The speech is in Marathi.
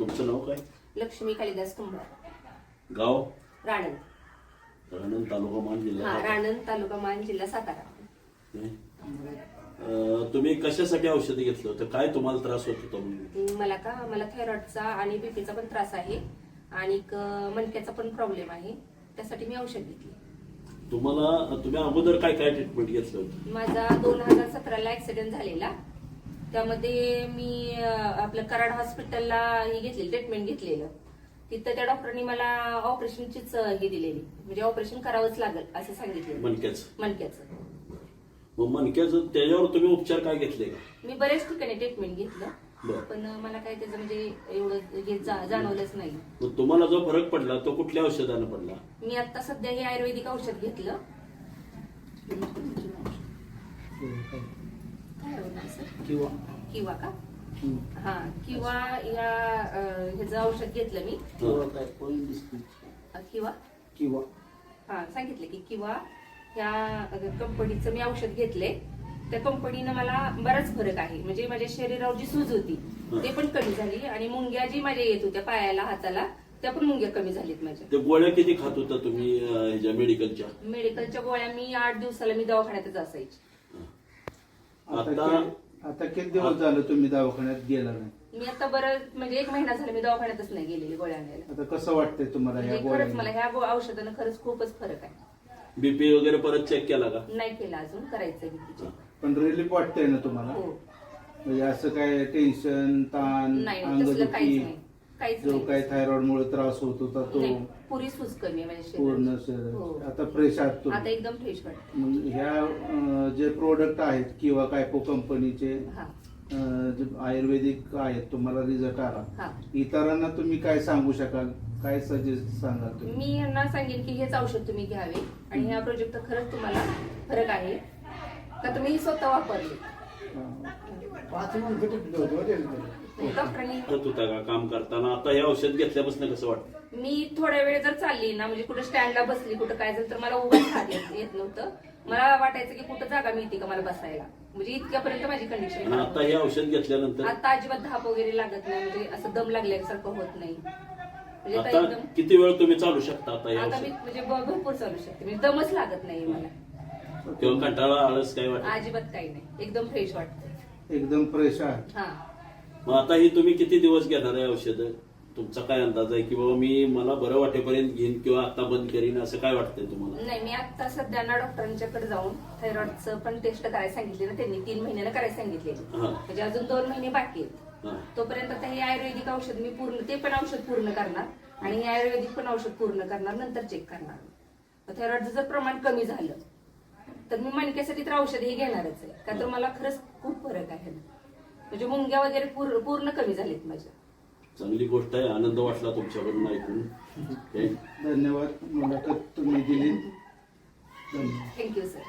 तुमचं नाव काय? लक्ष्मी कालिदास कुंभार. गाव? राणंद राणंद तालुका मान जिल्हा हा राणंद तालुका मान जिल्हा सातारा. नाही? अं, तुम्ही कशासाठी औषध घेतलं होतं? काय तुम्हाला त्रास होत होता मला का? मला थायरॉइडचा आणि बीपीचा पण त्रास आहे. आणि क- मणक्याचा पण प्रॉब्लेम आहे. त्यासाठी मी औषध घेतली. तुम्हाला तुम्ही अगोदर काय काय ट्रीटमेंट घेतलं होतं? माझा दोन हजार सतराला ऍक्सिडेंट झालेला. त्यामध्ये मी आपलं कराड हॉस्पिटलला ही घेतलेली ट्रीटमेंट घेतलेलं. तिथं त्या डॉक्टरनी मला ऑपरेशनचीच ही दिलेली. म्हणजे ऑपरेशन करावंच लागेल असं सांगितलं मग मणक्याचं त्याच्यावर तुम्ही उपचार काय घेतले का? मी बऱ्याच ठिकाणी ट्रीटमेंट घेतलं. बरं. पण मला काय त्याचं म्हणजे एवढं हे जा- जाणवलंच नाही. मग तुम्हाला जो फरक पडला तो कुठल्या औषधानं पडला? मी आता सध्या हे आयुर्वेदिक औषध घेतलं. सर? किंवा? किंवा का? हा किंवा या ह्याचं औषध घेतलं मी. किंवा काय? किंवा? किंवा? हा सांगितलं की किंवा ह्या कंपनीचं मी औषध घेतले. त्या कंपनीनं मला बराच फरक आहे. म्हणजे माझ्या शरीरावर जी सूज होती ते पण कमी झाली आणि मुंग्या जी माझ्या येत होत्या पायाला हाताला त्या पण मुंग्या कमी झालीत माझ्या. ते गोळ्या किती खात होता तुम्ही मेडिकलच्या मेडिकलच्या गोळ्या मी आठ दिवसाला मी दवाखान्यातच असायची. आता आता किती दिवस झालं तुम्ही दवाखान्यात गेला नाही? मी आता बरं म्हणजे एक महिना झाला मी दवाखान्यातच नाही गेलेली गोळ्या आणायला. आता कसं वाटतंय तुम्हाला ह्या म्हणजे खरंच मला गोळ्या ह्या गो- औषधानं खरंच खूपच फरक आहे. बीपी वगैरे परत चेक केला का? नाही केला अजून करायचं भीतीचे पण रिलीफ वाटतंय ना तुम्हाला? हो. म्हणजे असं काय टेन्शन ताण नाही नाही, तसलं काहीच अंगदुखी? नाही. काहीच जो नाही. काय थायरॉइड मुळे त्रास होत होता तो नाही, पुरी सूज कमी आहे माझ्या पूर्ण शरीराची. हो. शरीर आता फ्रेश आहात आता तुम्ही एकदम फ्रेश वाटत. मग ह्या अं, जे प्रोडक्ट आहेत किंवा कायपो कंपनीचे हा. अं, जे आयुर्वेदिक आहेत तुम्हाला रिझल्ट आला. इतरांना तुम्ही काय सांगू शकाल? काय सजेस्ट सांगाल तुम्ही? मी यांना सांगेन की हेच औषध तुम्ही घ्यावे. आणि ह्या प्रोजेक्ट खरंच तुम्हाला फरक आहे. का तुम्ही स्वतः वापरले. हा. डॉक्टरांनी करत होता का काम करताना आता हे औषध घेतल्यापासून कसं वाटतं? मी थोड्या वेळ जर चालली ना म्हणजे कुठं स्टँडला बसली कुठं काय झालं तर मला उगाच हात येत येत नव्हतं. मला वाटायचं की कुठं जागा मिळते का मला बसायला. म्हणजे इतक्यापर्यंत माझी कंडिशन आणि आता हे औषध घेतल्यानंतर? आता अजिबात धाप वगैरे लागत नाही म्हणजे असं दम लागल्यासारखं होत नाही. म्हणजे आता आता एकदम किती वेळ तुम्ही चालू शकता आता हे आता मी औषध? म्हणजे भ- भरपूर चालू शकते म्हणजे दमच लागत नाही मला. किंवा कंटाळा आळस काय वाटत? अजिबात काही नाही. एकदम फ्रेश वाटतं. एकदम फ्रेश आहात हा. मग आता ही तुम्ही किती दिवस घेणार आहे औषध? तुमचा काय अंदाज आहे की बाबा मी मला बरं वाटेपर्यंत घेईन किंवा आता बंद करीन असं काय वाटतंय तुम्हाला? नाही मी आता सध्या ना डॉक्टरांच्याकडे जाऊन थायरॉइडचं पण टेस्ट करायला सांगितले ना त्यांनी. तीन महिन्याला करायला सांगितलेली हा. म्हणजे अजून दोन महिने बाकी आहेत. हा. तोपर्यंत आता हे आयुर्वेदिक औषध मी पूर्ण ते पण औषध पूर्ण करणार आणि हे आयुर्वेदिक पण औषध पूर्ण करणार नंतर चेक करणार. थायरॉइडचं जर प्रमाण कमी झालं तर मी मणक्यासाठी तर औषध हे घेणारच आहे. का तर मला खरंच खूप फरक आहे म्हणजे मुंग्या वगैरे पूर्ण पूर्ण कमी झालेत माझ्या. चांगली गोष्ट आहे. आनंद वाटला तुमच्याकडून ऐकून. धन्यवाद. मुलाखत तुम्ही दिली. धन्यवाद. Thank you sir.